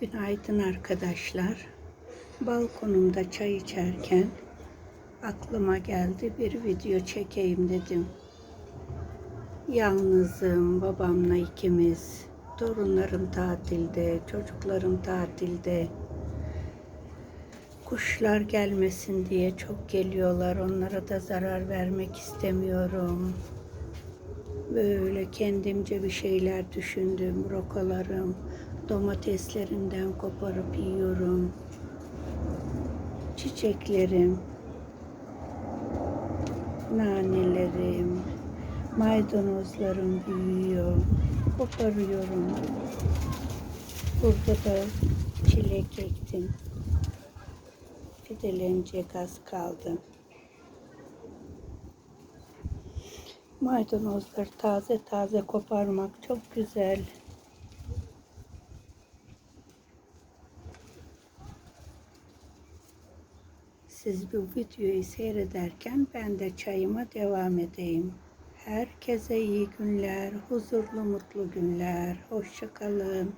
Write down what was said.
Günaydın arkadaşlar. Balkonumda çay içerken aklıma geldi bir video çekeyim dedim. Yalnızım, babamla ikimiz. Torunlarım tatilde, çocuklarım tatilde. Kuşlar gelmesin diye çok geliyorlar. Onlara da zarar vermek istemiyorum. Böyle kendimce bir şeyler düşündüm. Rokalarım, domateslerinden koparıp yiyorum. Çiçeklerim, nanelerim, maydanozlarım büyüyor. Koparıyorum. Burada da çilek ektim. Fidelenecek az kaldı. Maydanozları taze taze koparmak çok güzel. Siz bu videoyu seyrederken ben de çayıma devam edeyim. Herkese iyi günler, huzurlu mutlu günler. Hoşça kalın.